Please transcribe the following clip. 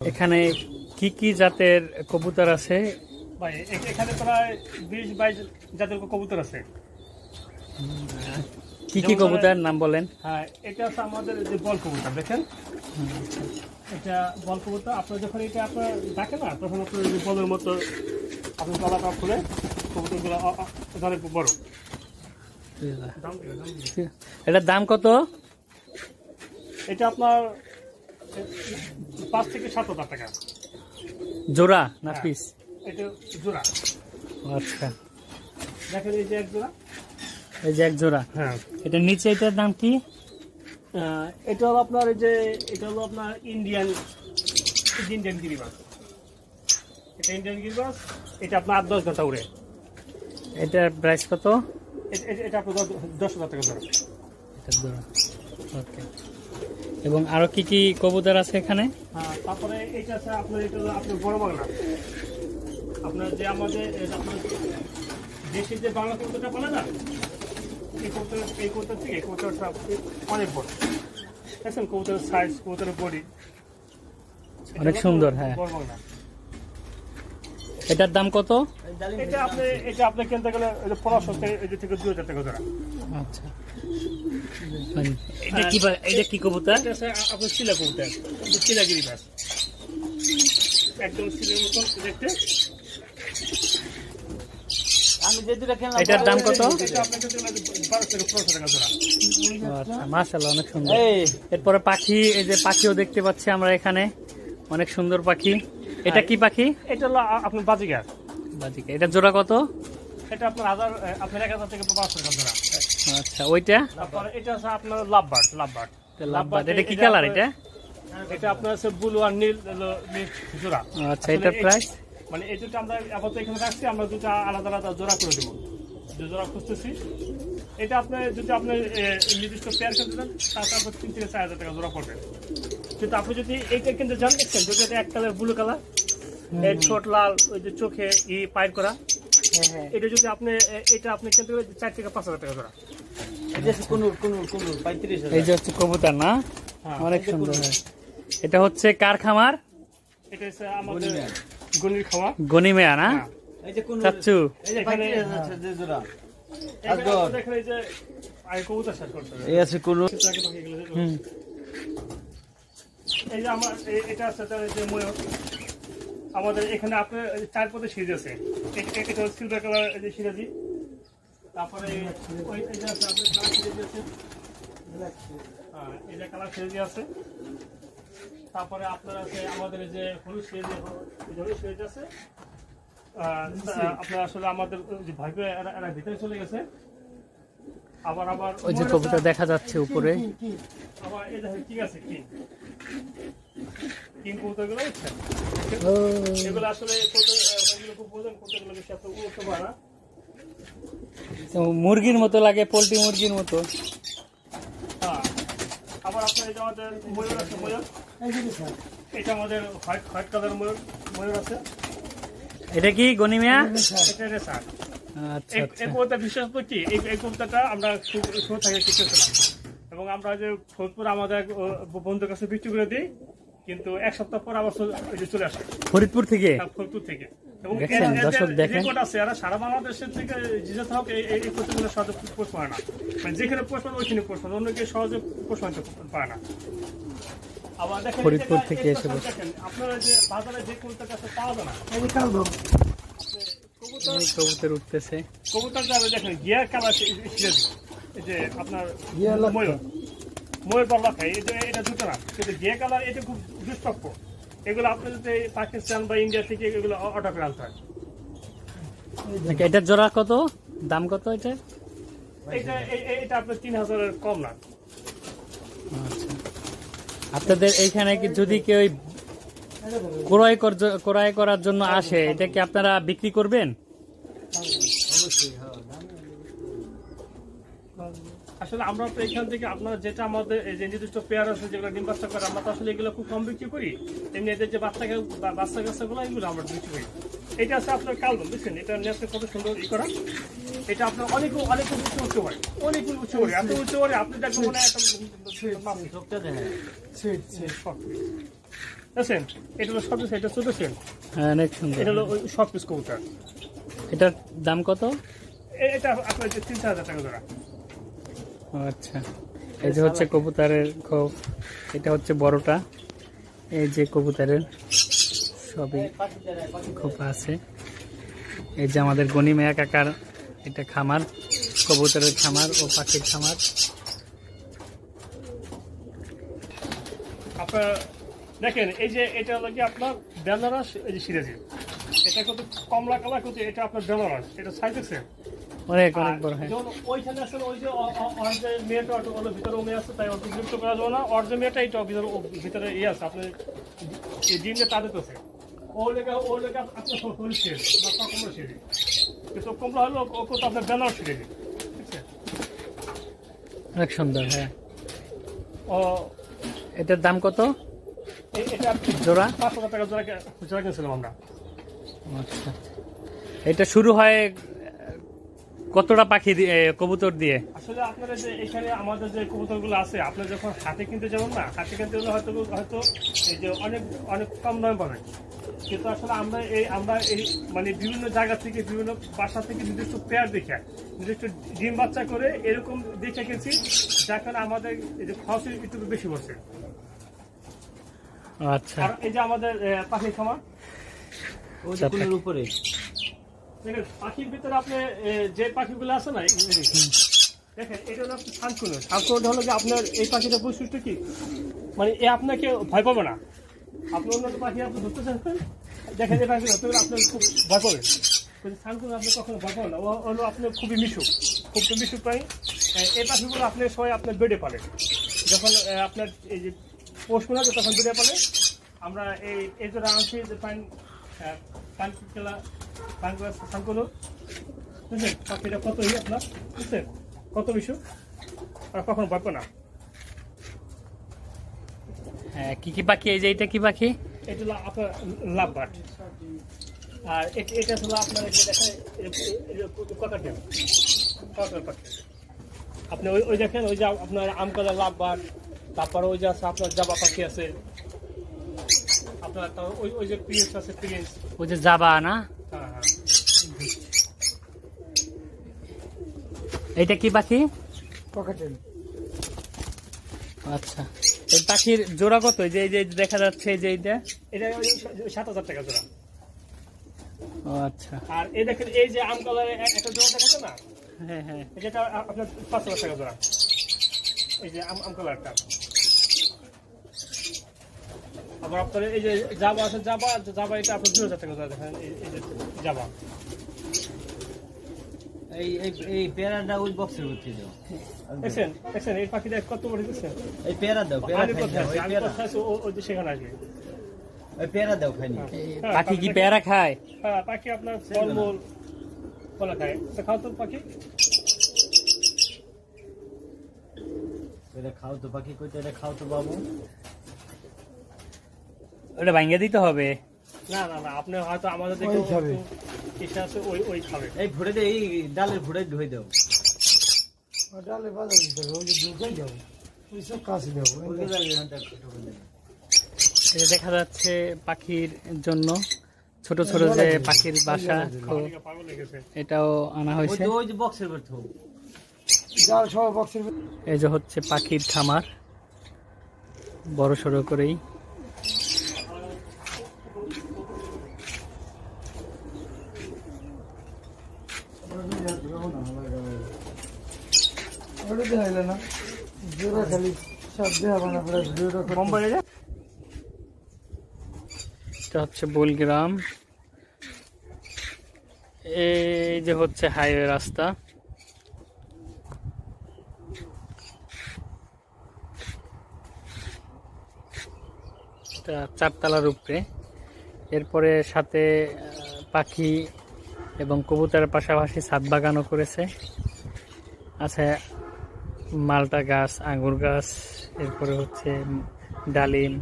এখানে কি কি জাতের কবুতর আছে? ভাই এখানে প্রায় বিশ বাইশ জাতের কবুতর আছে। কি কি কবুতর নাম বলেন। হ্যাঁ এটা আছে আমাদের যে বল কবুতর দেখেন? এটা বল কবুতর আপনার যখন এটা আপনার ডাকে না তখন আপনার যে বলের মতো আপনি গলাটা খুলে কবুতরগুলো অনেক বড়। এটার দাম কত? এটা আপনার পাঁচ থেকে সাত হাজার টাকা। জোড়া না হ্যাঁ। পিস এটা জোড়া। আচ্ছা। দেখেন এই যে এক জোড়া। এই যে এক জোড়া? হ্যাঁ। এটা নিচে এটার দাম কি? এটা হলো আপনার এই যে এটা হলো আপনার ইন্ডিয়ান ইন্ডিয়ান গিরিবাস। এটা ইন্ডিয়ান গিরিবাস এটা আপনার আট দশ ঘণ্টা উড়ে। এটার প্রাইস কত? এটা আপনার দশ- হাজার টাকা ধরো। এটার জোড়া। ওকে। এবং আরও কি কি কবুতর আছে এখানে? হ্যাঁ তারপরে এটা আছে আপনার এটা আপনার বড় বাংলা আপনার যে আমাদের আপনার দেশের যে বাংলা কবিতাটা বলে না এই কবিতা এই কবিতা থেকে এই কবিতাটা অনেক বড়। দেখছেন কবিতার সাইজ কবিতার বডি অনেক সুন্দর, হ্যাঁ। বড় বাংলা এটার দাম কত? এটা আপনি এটা আপনি কিনতে গেলে ওই পনেরোশো থেকে থেকে দুই হাজার টাকা ধরা আচ্ছা। এটা কি এটা কবুতর? কবুতর। একদম মতন দেখতে। এটার দাম কত? আচ্ছা মাশাল্লাহ অনেক সুন্দর। এরপরে পাখি এই যে পাখিও দেখতে পাচ্ছি আমরা এখানে। অনেক সুন্দর পাখি। এটা কি পাখি? এটা হলো আপনার বাজিগার বাজিকা এটা জোড়া কত? এটা আপনার হাজার আপনার এক হাজার থেকে পাঁচশো টাকা ধরা আচ্ছা ওইটা? এটা আছে আপনার লাভবার্ড লাভবার্ড। লাভবার্ড। এটা কি কালার এটা? এটা আপনার আছে ব্লু আর নীল জোড়া। আচ্ছা এটার প্রাইস মানে এই দুটো আমরা আপাতত এখানে রাখছি আমরা দুটো আলাদা আলাদা জোড়া করে দেবো। জোড়া খুঁজতেছি এটা আপনি যদি আপনি নির্দিষ্ট পেয়ার কিনতে চান আপনার তিন থেকে চার হাজার টাকা জোড়া পড়বে। কিন্তু আপনি যদি এইটা কিন্তু চান দেখছেন যদি এটা এক কালার ব্লু কালারের ছোট লাল ওই যে চোখে ই পায়ের করা এটা যদি আপনি এটা আপনি কিনতে গেলে চার থেকে পাঁচ হাজার টাকা জোড়া এটা কুনুর কুনুর কুনুর পঁয়ত্রিশ এই যে হচ্ছে কবুতর না? হ্যাঁ, অনেক সুন্দর এটা হচ্ছে কার খামার এটা হচ্ছে আমাদের গনির খাওয়া। না? হ্যাঁ। এই এই এই এই আছে আগে পাখি গেলে যে- হুম এই যে আমার এটা আছে যে ময়ূর আমাদের এখানে আপনার চার পদে সিরিজ আছে। সিলভার কালার যে সিরাজি। তারপরে ওই যে আছে কালার সিরাজি আছে। হ্যাঁ, আছে। তারপরে আপনার আছে আমাদের যে হলুদ সিরাজি হলুদ সিরাজি আছে। আপনার আসলে আমাদের যে ভাইপে এরা ভিতরে চলে গেছে। ওই যে আছে- দেখা যাচ্ছে উপরে। মুরগির মতো লাগে পোলট্রি মুরগির মতো। হ্যাঁ। আবার আপনার যে আমাদের ময়ূর আছে ময়ূর? এটা আমাদের হোয়াইট হোয়াইট কালার ময়ূর ময়ূর আছে। এটা কি গনিমিয়া? এটা রেসার এই আচ্ছা। কবিতা বিশেষত কি এই এই কবিতাটা আমরা শুরু থেকে শিখেছিলাম। এবং আমরা যে ফরিদপুর আমাদের বন্ধুর কাছে বিক্রি করে দিই কিন্তু এক সপ্তাহ পর আবার চলে- ওই যে চলে আসে। ফরিদপুর থেকে? হ্যাঁ, ফরিদপুর থেকে। এবং দর্শক দেখেন। আছে এরা সারা বাংলাদেশের থেকে জিজে থাক এই এই এই প্রতিগুলো সহজে পোস্ট পায় না। মানে যেখানে পাবে ওইখানে পাবে অন্য কেউ সহজে পোস্ট পাইতে পারে না। আবার দেখেন ফরিদপুর থেকে এসে আপনারা যে বাজারে যে কবুতর কাছে পাওয়া যায় না কবুতর উঠতেছে। কবুতর যাবে দেখেন গিয়ার কালার এই যে আপনার ময়ূর। ময়ূর খাই এই যে এটা দুটো না কিন্তু গিয়ার কালার এটা খুব দুষ্প্রাপ্য। এগুলো আপনি যদি পাকিস্তান বা ইন্ডিয়া থেকে এগুলো অর্ডার করে আনতে হয়। আচ্ছা, এটার জোড়া কত? দাম কত এটা? এটা এটা আপনার তিন হাজারের কম না। আচ্ছা। আপনাদের এইখানে কি যদি কেউ ক্রয় ক্রয় করার জন্য আসে এটা কি আপনারা বিক্রি করবেন? আসলে আমরা তো এখান থেকে আপনার যেটা আমাদের এই যে নির্দিষ্ট পেয়ার আছে যেগুলো ডিম বাচ্চা করে আমরা তো আসলে এগুলো খুব কম বিক্রি করি। এমনি এদের যে বাচ্চা বাচ্চা কাচ্চাগুলো এগুলো আমরা বিক্রি করি। এটা আছে আপনার কালবন বুঝছেন? এটা নেটে কত সুন্দর ই করা। এটা আপনার অনেক অনেক উচ্চ উচ্চ হয় অনেক উচ্চ করে। এত উচ্চ করে আপনি দেখবেন মনে হয় একটা দেখেন শর্ট এটা হলো সবচেয়ে এটা ছোট সেল হ্যাঁ অনেক সুন্দর। এটা হলো সব পিস কবুতর। এটার দাম কত? এটা আপনার তিন চার হাজার টাকা ও আচ্ছা। এই যে হচ্ছে কবুতরের খোপ, এটা হচ্ছে বড়টা। এই যে কবুতরের সবই খোপ আছে। এই যে আমাদের গনিমেয়া কাকার এটা খামার, কবুতরের খামার ও পাখির খামার। আপনার, দেখেন, এই যে এটা হলো কি আপনার বেনারস, এই যে সিরাজি এটা কত কমলা কালার কত এটা আপনার বেনারস, এটা সাইজ আছে অনেক অনেক বড় হ্যাঁ ওইখানে আসলে ওই যে অ- অ- যে মেয়েটা ওর ভিতরে মেয়ে আছে তাই অত বিরক্ত করা যাবে না। ওর যে মেয়েটা এটা ভিতরে ভিতরে ইয়ে আছে এই ডিম তাদের তো ও লেগে ও লেগে আপনার হলুদ সিরাজি বা কমলা সিরাজি কিন্তু কমলা হলো ও কত আপনার বেনারস সিরাজি ঠিক আছে? অনেক সুন্দর হ্যাঁ। ও এটার দাম কত? এটা জোড়া? পাঁচ হাজার টাকা জোড়া জোড়া কিনছিলাম আমরা। আচ্ছা। এটা শুরু হয় কতটা পাখি কবুতর দিয়ে? আসলে আপনারা যে এখানে আমাদের যে কবুতরগুলো আছে আপনি যখন হাতে কিনতে যাবেন না হাতে কিনতে গেলে হয়তো হয়তো এই যে অনেক অনেক কম দামে পাবেন। কিন্তু আসলে আমরা এই আমরা এই মানে বিভিন্ন জায়গা থেকে বিভিন্ন বাসা থেকে নিজস্ব পেয়ার দেখে নিজস্ব ডিম বাচ্চা করে এরকম দেখে গেছি যার কারণে আমাদের এই যে খরচ একটু বেশি পড়ছে। আচ্ছা। এই যে আমাদের পাখি খামার ওই যে কোনোর উপরে। দেখেন পাখির ভিতরে আপনি যে পাখিগুলো আছে না দেখেন এটা হলো আপনার শানকুনো হলো যে আপনার এই পাখিটা বৈশিষ্ট্য কি? মানে এ আপনাকে ভয় পাবে না। আপনি অন্য পাখি আপনি ধরতে চাচ্ছেন দেখেন এই পাখি ধরতে গেলে আপনি খুব ভয় পাবেন কিন্তু আপনি কখনো ভয় পাবেন না। ও হলো আপনার খুবই মিশুক খুব মিশুক প্রাণী। এ, এই পাখিগুলো আপনি সবাই আপনার বেডে পালে। যখন আপনার এই যে পোষ তখন বেডে পালে। আমরা এই এই জন্য আনছি যে বুঝলেন পাখিটা কত ই আপনার বুঝছেন কত আর কখনো ভাববো না। হ্যাঁ কি কি পাখি এই যে এটা কি পাখি এটা হলো আপনার লাভ বাট। আর এটা হলো আপনার যে দেখেন কাকাটেল কাকাটেল পাখি আপনি ওই ওই দেখেন ওই যে আপনার আমকালা লাভ বাট তারপরে ওই যে আছে আপনার জাবা পাখি আছে। আপনার ওই ওই যে প্রিন্স আছে প্রিন্স ওই যে জাবা না? হ্যাঁ হ্যাঁ। এইটা কি পাখি? পকেটেল আচ্ছা। এই পাখির জোড়া কত? এই যে এই যে দেখা যাচ্ছে যে এইটা? এটা ওই সাত হাজার টাকা জোড়া। ও আচ্ছা। আর এই দেখেন এই যে আম কালারের একটা জোড়া দেখাচ্ছে না? হ্যাঁ হ্যাঁ। যেটা আপনার পাঁচ হাজার টাকা জোড়া। এই যে আম আম কালারটা আবার আপনার এই যে জাবা আছে জাবা জাবা এটা আপনার দু হাজার টাকা দেখেন এই যে জাবা। এই এই এই পেয়ারাটা ওই বক্সের মধ্যে দাও দেখছেন? দেখছেন? এই পাখিটা কত বড় দেখছেন এই পেয়ারা দাও পেয়ারা আমি খাই কোথায়? না, আছি ওই আমি পেয়ারা। কোথায় আছি? ও- ওই যে সেখানে আসবে। ওই পেয়ারা দাও খাইনি। পাখি কি পেয়ারা খায়? হ্যাঁ পাখি আপনার ফলমূল কলা খায়। তো খাও তো পাখি। এটা খাও তো পাখি কইতে এটা খাও তো বাবু। ওটা ভাঙ্গে দিতে হবে। না না না আপনি হয়তো আমাদের দেখে ইচ্ছা আছে ওই ওই খাবে। এই ভরে দে এই ডালের ভরে ধুই দাও। ডালে বাজার দিতে হবে ওই যাব। ওই সব দেখা যাচ্ছে পাখির জন্য। ছোট ছোট যে পাখির বাসা এটাও আনা হয়েছে। এই যে হচ্ছে পাখির খামার। বড় সড়ো করেই ওটা দেখাইলে না জোড়া এটা হচ্ছে বোলগ্রাম। এই যে হচ্ছে হাইওয়ে রাস্তা। চারতলার উপরে এরপরে সাথে পাখি এবং কবুতরের পাশাপাশি ছাদ বাগানও করেছে। আছে মালটা গাছ আঙুর গাছ এরপরে হচ্ছে ডালিম